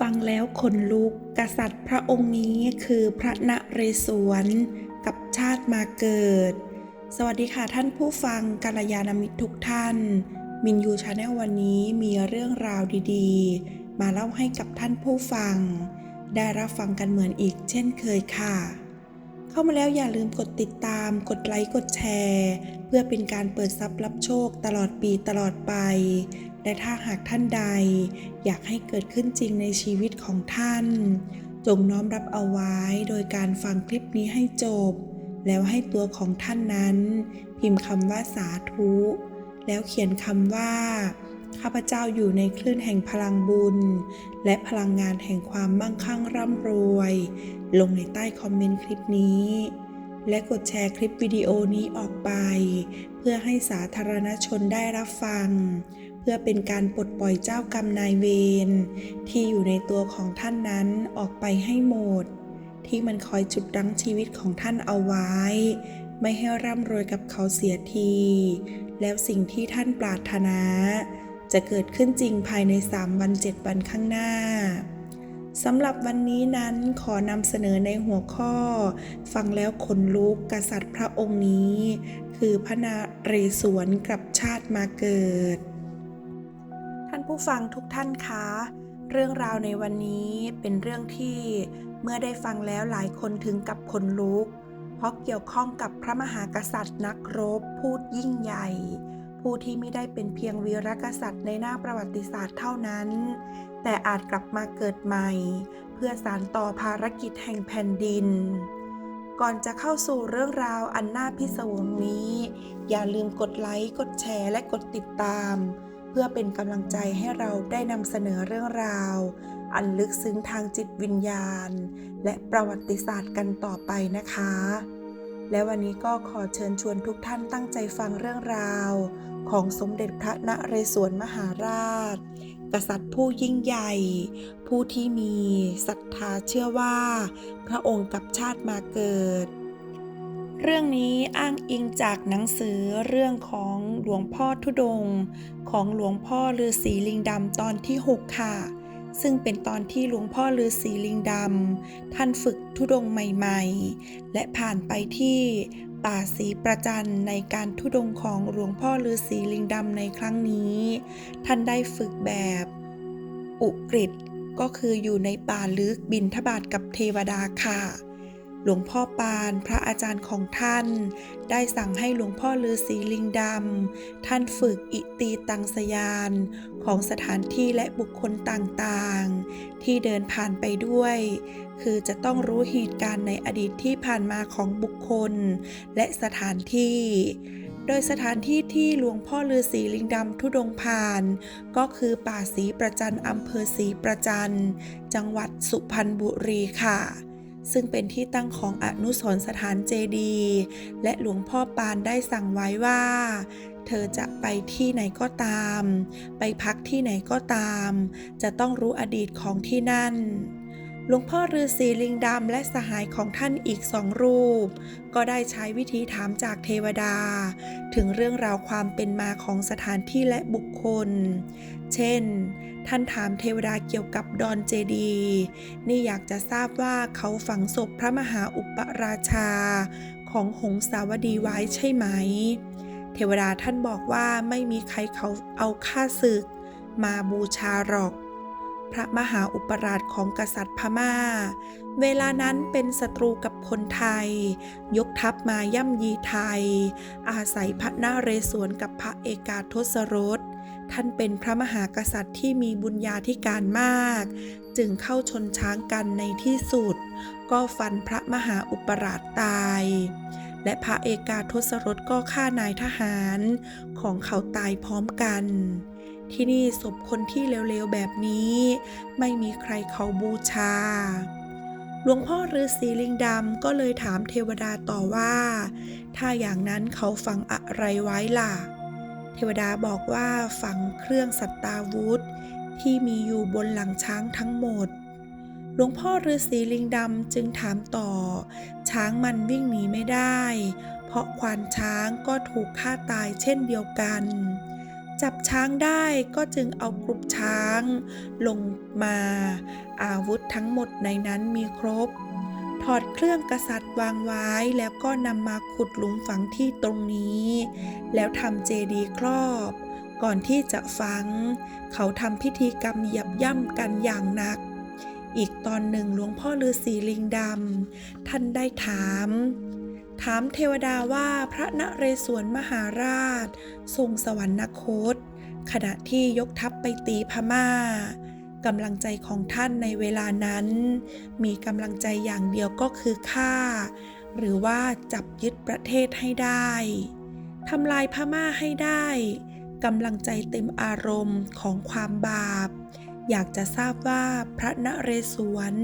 ฟังแล้วขนลุกกษัตริย์พระองค์นี้คือพระนเรศวรกับชาติมาเกิด สวัสดีค่ะท่านผู้ฟังกัลยาณมิตรทุกท่าน มินยูชาแนลวันนี้มีเรื่องราวดีๆ มาเล่าให้กับท่านผู้ฟัง ได้รับฟังกันเหมือนอีกเช่นเคยค่ะ เข้ามาแล้วอย่าลืมกดติดตาม กดไลค์กดแชร์ เพื่อเป็นการเปิดทรัพย์รับโชคตลอดปีตลอดไป และถ้าหากท่านใดอยากให้เกิดขึ้นจริงในชีวิตของท่าน จงน้อมรับเอาไว้โดยการฟังคลิปนี้ให้จบ แล้วให้ตัวของท่านนั้น พิมพ์คำว่าสาธุ แล้วเขียนคำว่า ข้าพเจ้าอยู่ในคลื่นแห่งพลังบุญ และพลังงานแห่งความมั่งคั่งร่ำรวย ลงในใต้คอมเมนต์คลิปนี้ และกดแชร์คลิปวิดีโอนี้ออกไป เพื่อให้สาธารณชนได้รับฟัง พื่อเป็นการปลดปล่อยเจ้ากรรมนายเวรที่อยู่ในตัวของท่านนั้นออกไปให้หมด ที่มันคอยจุดรั้งชีวิตของท่านเอาไว้ ไม่ให้ร่ำรวยกับเขาเสียที แล้วสิ่งที่ท่านปรารถนา จะเกิดขึ้นจริงภายใน 3 วัน 7 วันข้างหน้าสำหรับวันนี้นั้นขอนำเสนอในหัวข้อ ฟังแล้วขนลุกกษัตริย์พระองค์นี้ คือพระนาเรศวรกลับชาติมาเกิดานผู้ฟังทุกท่านคะ เรื่องราวในวันนี้เป็นเรื่องที่เมื่อได้ฟังแล้วหลายคนถึงกับขนลุก เพราะเกี่ยวข้องกับพระมหากษัตริย์นักรบผู้ยิ่งใหญ่ ผู้ที่ไม่ได้เป็นเพียงวีรกษัตริย์ในหน้าประวัติศาสตร์เท่านั้น แต่อาจกลับมาเกิดใหม่ เพื่อสานต่อภารกิจแห่งแผ่นดินก่อนจะเข้าสู่เรื่องราวอันน่าพิศวงนี้ อย่าลืมกดไลค์ กดแชร์ และกดติดตาม พื่อเป็นกำลังใจให้เราได้นำเสนอเรื่องราว อันลึกซึ้งทางจิตวิญญาณ และประวัติศาสตร์กันต่อไปนะคะ และวันนี้ก็ขอเชิญชวนทุกท่านตั้งใจฟังเรื่องราว ของสมเด็จพระนเรศวรมหาราช กษัตริย์ผู้ยิ่งใหญ่ ผู้ที่มีศรัทธาเชื่อว่า พระองค์กับชาติมาเกิด เรื่องนี้อ้างอิงจากหนังสือเรื่องของหลวงพ่อทุดง ของหลวงพ่อฤาษีลิงดำตอนที่ 6 ค่ะ ซึ่งเป็นตอนที่หลวงพ่อฤาษีลิงดำท่านฝึกทุดงใหม่ๆ และผ่านไปที่ป่าศรีประจันในการทุดงของหลวงพ่อฤาษีลิงดำในครั้งนี้ ท่านได้ฝึกแบบอุกฤษก็คืออยู่ในป่าลึกบินทบาทกับเทวดาค่ะ หลวงพ่อปานพระอาจารย์ของท่าน ได้สั่งให้หลวงพ่อฤาษีลิงดำท่านฝึกอิตีตังสยาน ของสถานที่และบุคคลต่างๆ ที่เดินผ่านไปด้วย คือจะต้องรู้เหตุการณ์ในอดีตที่ผ่านมาของบุคคล และสถานที่โดยสถานที่ที่หลวงพ่อฤาษีลิงดำทุดงผ่าน ก็คือป่าศรีประจันอำเภอศรีประจัน จังหวัดสุพรรณบุรีค่ะ ซึ่งเป็นที่ตั้งของอนุสรณ์สถานเจดี และหลวงพ่อปานได้สั่งไว้ว่า เธอจะไปที่ไหนก็ตาม ไปพักที่ไหนก็ตาม จะต้องรู้อดีตของที่นั่นหลวงพ่อฤาษีลิงดำและสหายของท่านอีกสองรูป ก็ได้ใช้วิธีถามจากเทวดา ถึงเรื่องราวความเป็นมาของสถานที่และบุคคล เช่น ท่านถามเทวดาเกี่ยวกับดอนเจดี นี่อยากจะทราบว่าเขาฝังศพพระมหาอุปราชา ของหงสาวดีไว้ใช่ไหม เทวดาท่านบอกว่าไม่มีใครเขาเอาค่าศึก มาบูชาหรอก พระมหาอุปราชของกษัตริย์พม่า เวลานั้นเป็นศัตรูกับคนไทย ยกทัพมาย่ำยีไทย อาศัยพระนาเรศวรกับพระเอกาทศรส ท่านเป็นพระมหากษัตริย์ที่มีบุญญาธิการมาก จึงเข้าชนช้างกันในที่สุด ก็ฟันพระมหาอุปราชตาย และพระเอกาทศรสก็ฆ่านายทหารของเขาตายพร้อมกัน ที่นี่ศพคนที่เลวๆแบบนี้ ไม่มีใครเขาบูชาหลวงพ่อฤาษีลิงดำก็เลยถามเทวดาต่อว่า ถ้าอย่างนั้นเขาฝังอะไรไว้ล่ะ เทวดาบอกว่าฝังเครื่องสัตตาวุธ ที่มีอยู่บนหลังช้างทั้งหมด หลวงพ่อฤาษีลิงดำจึงถามต่อ ช้างมันวิ่งหนีไม่ได้ เพราะควานช้างก็ถูกฆ่าตายเช่นเดียวกัน จับช้างได้ก็จึงเอากรุปช้างลงมา อาวุธทั้งหมดในนั้นมีครบถอดเครื่องกษัตริย์วางไว้แล้วก็นำมาขุดหลุมฝังที่ตรงนี้ แล้วทำเจดีย์ครอบ ก่อนที่จะฝัง เขาทำพิธีกรรมเหยับย่ำกันอย่างหนัก อีกตอนหนึ่งหลวงพ่อฤาษีลิงดำท่านได้ถาม ถามเทวดาว่าพระนเรศวรมหาราช ทรงสวรรคต ขณะที่ยกทัพไปตีพม่ากำลังใจของท่านในเวลานั้น มีกำลังใจอย่างเดียวก็คือฆ่า หรือว่าจับยึดประเทศให้ได้ ทำลายพม่าให้ได้กำลังใจเต็มอารมณ์ของความบาป อยากจะทราบว่าพระนเรศวร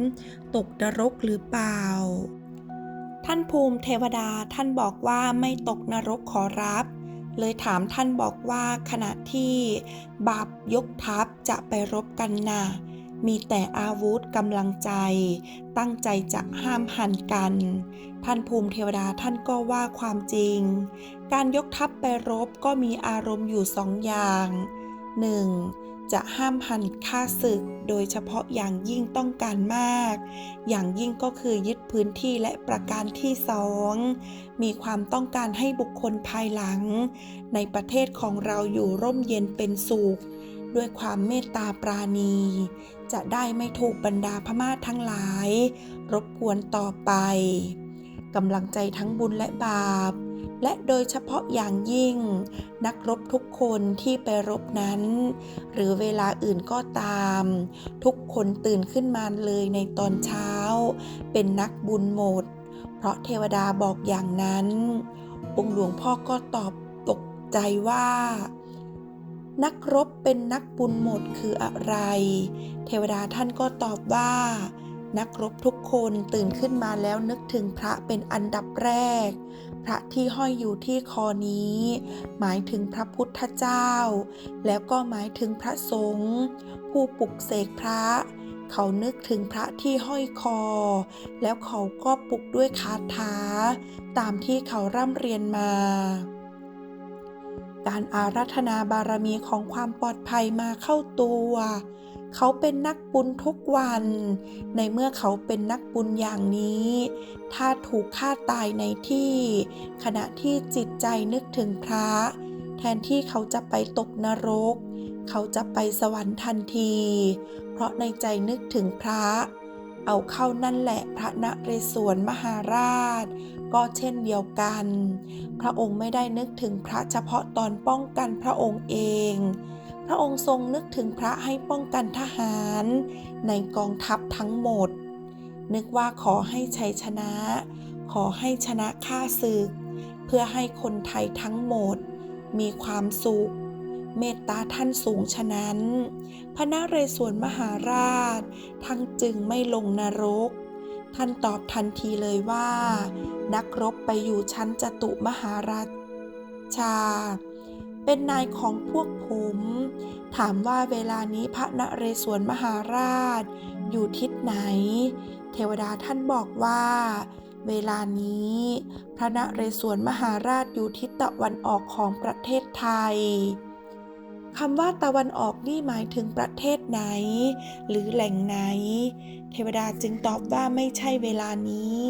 ตกนรกหรือเปล่า ท่านภูมิเทวดาท่านบอกว่าไม่ตกนรกขอรับ เลยถามท่านบอกว่าขณะที่บาปยกทัพจะไปรบกันนะ่ะ มีแต่อาวุธกำลังใจ ตั้งใจจะห้ามหันกัน ท่านภูมิเทวดาท่านก็ว่าความจริง การยกทัพไปรบก็มีอารมณ์อยู่สองอย่าง 1. จะห้ามหันฆ่าศึก โดยเฉพาะอย่างยิ่งต้องการมาก อย่างยิ่งก็คือยึดพื้นที่และประการที่สองมีความต้องการให้บุคคลภายหลัง ในประเทศของเราอยู่ร่มเย็นเป็นสุข ด้วยความเมตตาปราณี จะได้ไม่ถูกบรรดาพม่าทั้งหลาย รบกวนต่อไปกำลังใจทั้งบุญและบาป และโดยเฉพาะอย่างยิ่ง นักรบทุกคนที่ไปรบนั้น หรือเวลาอื่นก็ตาม ทุกคนตื่นขึ้นมาเลยในตอนเช้า เป็นนักบุญหมด เพราะเทวดาบอกอย่างนั้น องค์หลวงพ่อก็ตอบตกใจว่า นักรบเป็นนักบุญหมดคืออะไร เทวดาท่านก็ตอบว่า นักรบทุกคนตื่นขึ้นมาแล้วนึกถึงพระเป็นอันดับแรก พระที่ห้อยอยู่ที่คอนี้ หมายถึงพระพุทธเจ้า แล้วก็หมายถึงพระสงฆ์ผู้ปลุกเสกพระเขานึกถึงพระที่ห้อยคอ แล้วเขาก็ปลุกด้วยคาถา ตามที่เขาร่ำเรียนมา การอารัธนาบารมีของความปลอดภัยมาเข้าตัว เขาเป็นนักบุญทุกวัน ในเมื่อเขาเป็นนักบุญอย่างนี้ ถ้าถูกฆ่าตายในที่ ขณะที่จิตใจนึกถึงพระ แทนที่เขาจะไปตกนรก เขาจะไปสวรรค์ทันที เพราะในใจนึกถึงพระ เอาเข้านั่นแหละพระนเรศวรมหาราช ก็เช่นเดียวกัน พระองค์ไม่ได้นึกถึงพระเฉพาะตอนป้องกันพระองค์เอง พระองค์ทรงนึกถึงพระให้ป้องกันทหาร ในกองทัพทั้งหมด นึกว่าขอให้ชัยชนะ ขอให้ชนะข้าศึก เพื่อให้คนไทยทั้งหมด มีความสุข เมตตาท่านสูงฉะนั้น พระนเรศวรมหาราช ทั้งจึงไม่ลงนรก ท่านตอบทันทีเลยว่า นักรบไปอยู่ชั้นจตุมหาราชา เป็นนายของพวกผม ถามว่าเวลานี้พระนเรศวรมหาราช อยู่ทิศไหน เทวดาท่านบอกว่าเวลานี้ พระนเรศวรมหาราชอยู่ทิศตะวันออกของประเทศไทย คำว่าตะวันออกนี่หมายถึงประเทศไหน หรือแหล่งไหน เทวดาจึงตอบว่าไม่ใช่เวลานี้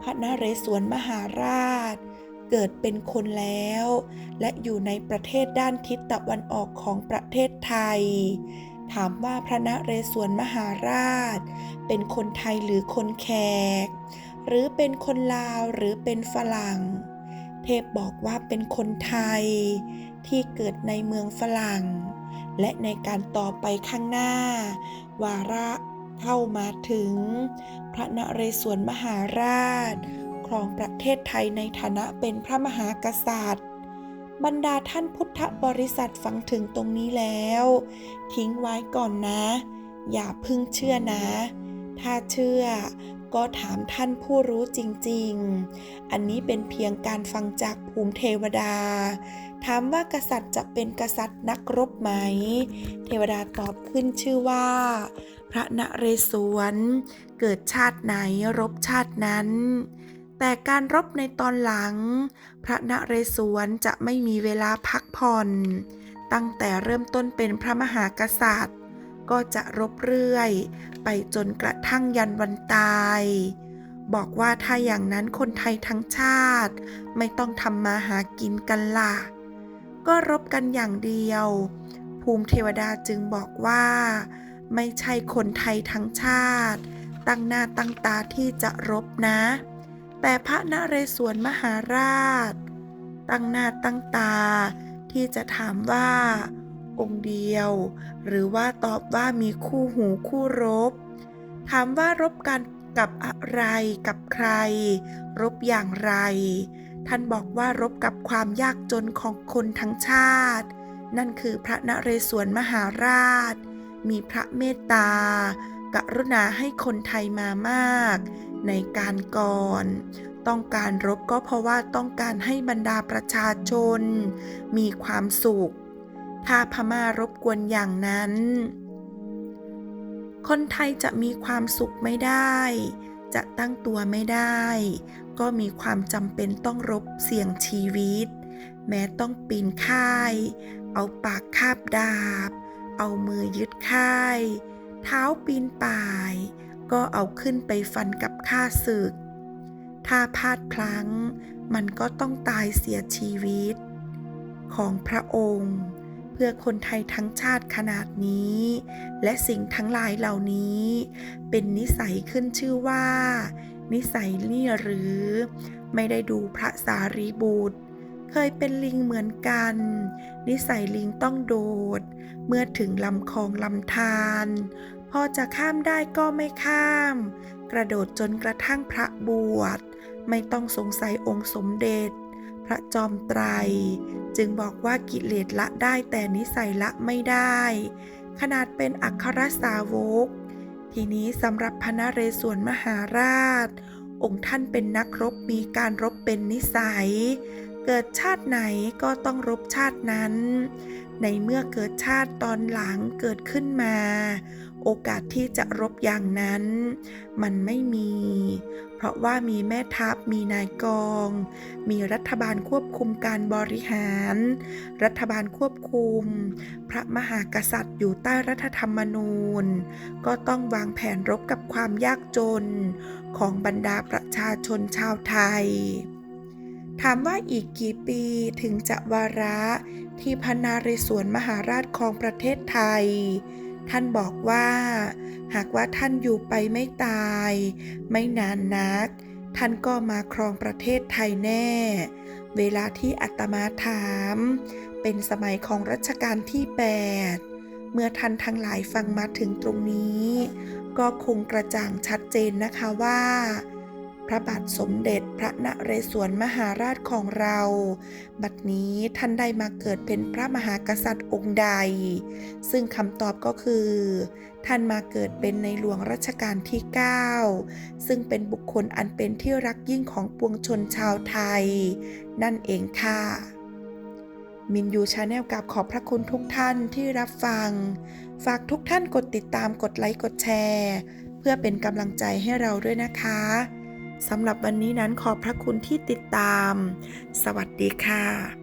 พระนเรศวรมหาราช เกิดเป็นคนแล้ว และอยู่ในประเทศด้านทิศตะวันออกของประเทศไทย ถามว่าพระนเรศวรมหาราช เป็นคนไทยหรือคนแขก หรือเป็นคนลาวหรือเป็นฝรั่ง เทพบอกว่าเป็นคนไทยที่เกิดในเมืองฝรั่ง และในการต่อไปข้างหน้า วาระเข้ามาถึง พระนเรศวรมหาราช ครองประเทศไทยในฐานะเป็นพระมหากษัตริย์ บรรดาท่านพุทธบริษัทฟังถึงตรงนี้แล้ว ทิ้งไว้ก่อนนะ อย่าพึ่งเชื่อนะ ถ้าเชื่อ ก็ถามท่านผู้รู้จริง ๆ อันนี้เป็นเพียงการฟังจากภูมิเทวดา ถามว่ากษัตริย์จะเป็นกษัตริย์นักรบไหม เทวดาตอบขึ้นชื่อว่า พระนเรศวร เกิดชาติไหนรบชาตินั้น แต่การรบในตอนหลัง พระนเรศวรจะไม่มีเวลาพักผ่อน ตั้งแต่เริ่มต้นเป็นพระมหากษัตริย์ ก็จะรบเรื่อย ไปจนกระทั่งยันวันตาย บอกว่าถ้าอย่างนั้นคนไทยทั้งชาติ ไม่ต้องทำมาหากินกันล่ะ ก็รบกันอย่างเดียว ภูมิเทวดาจึงบอกว่า ไม่ใช่คนไทยทั้งชาติ ตั้งหน้าตั้งตาที่จะรบนะ แต่พระนเรศวรมหาราช ตั้งหน้าตั้งตาที่จะถามว่า องค์เดียว หรือว่าตอบว่ามีคู่หูคู่รบ ถามว่ารบกันกับอะไรกับใคร รบอย่างไร ท่านบอกว่ารบกับความยากจนของคนทั้งชาติ นั่นคือพระนเรศวรมหาราช มีพระเมตตากรุณาให้คนไทยมามาก ในการก่อน ต้องการรบก็เพราะว่าต้องการให้บรรดาประชาชน มีความสุข ถ้าพม่ารบกวนอย่างนั้น คนไทยจะมีความสุขไม่ได้ จะตั้งตัวไม่ได้ ก็มีความจำเป็นต้องรบเสี่ยงชีวิต แม้ต้องปีนค่าย เอาปากคาบดาบ เอามือยึดค่าย เท้าปีนป่าย ก็เอาขึ้นไปฟันกับข้าศึก ถ้าพลาดพลั้ง มันก็ต้องตายเสียชีวิต ของพระองค์ พื่อคนไทยทั้งชาติขนาดนี้ และสิ่งทั้งหลายเหล่านี้ เป็นนิสัยขึ้นชื่อว่า นิสัยนี่หรือ ไม่ได้ดูพระสารีบุตร เคยเป็นลิงเหมือนกัน นิสัยลิงต้องโดด เมื่อถึงลำคลองลำธารพอจะข้ามได้ก็ไม่ข้าม กระโดดจนกระทั่งพระบวช ไม่ต้องสงสัยองค์สมเด็จ พระจอมไตร จึงบอกว่ากิเลสละได้แต่นิสัยละไม่ได้ ขนาดเป็นอัครสาวก ทีนี้สำหรับพระนเรศวรมหาราช องค์ท่านเป็นนักรบมีการรบเป็นนิสัย เกิดชาติไหนก็ต้องรบชาตินั้น ในเมื่อเกิดชาติตอนหลังเกิดขึ้นมา โอกาสที่จะรบอย่างนั้น มันไม่มี เพราะว่ามีแม่ทัพมีนายกอง มีรัฐบาลควบคุมการบริหาร รัฐบาลควบคุม พระมหากษัตริย์อยู่ใต้รัฐธรรมนูญ ก็ต้องวางแผนรบกับความยากจน ของบรรดาประชาชนชาวไทย ถามว่าอีกกี่ปีถึงจะวาระที่พนาเรศวรมหาราชของประเทศไทย ท่านบอกว่า หากว่าท่านอยู่ไปไม่ตาย ไม่นานนัก ท่านก็มาครองประเทศไทยแน่ เวลาที่อาตมาถาม เป็นสมัยของรัชกาลที่8เมื่อท่านทั้งหลายฟังมาถึงตรงนี้ ก็คงกระจ่างชัดเจนนะคะว่า พระบาทสมเด็จพระนเรศวรมหาราชของเรา บัดนี้ท่านได้มาเกิดเป็นพระมหากษัตริย์องค์ใด ซึ่งคำตอบก็คือ ท่านมาเกิดเป็นในหลวงรัชกาลที่ 9 ซึ่งเป็นบุคคลอันเป็นที่รักยิ่งของปวงชนชาวไทย นั่นเองค่ะมินยูชาแนลกับขอบพระคุณทุกท่านที่รับฟัง ฝากทุกท่านกดติดตามกดไลค์กดแชร์ เพื่อเป็นกำลังใจให้เราด้วยนะคะ สำหรับวันนี้นั้นขอบพระคุณที่ติดตาม สวัสดีค่ะ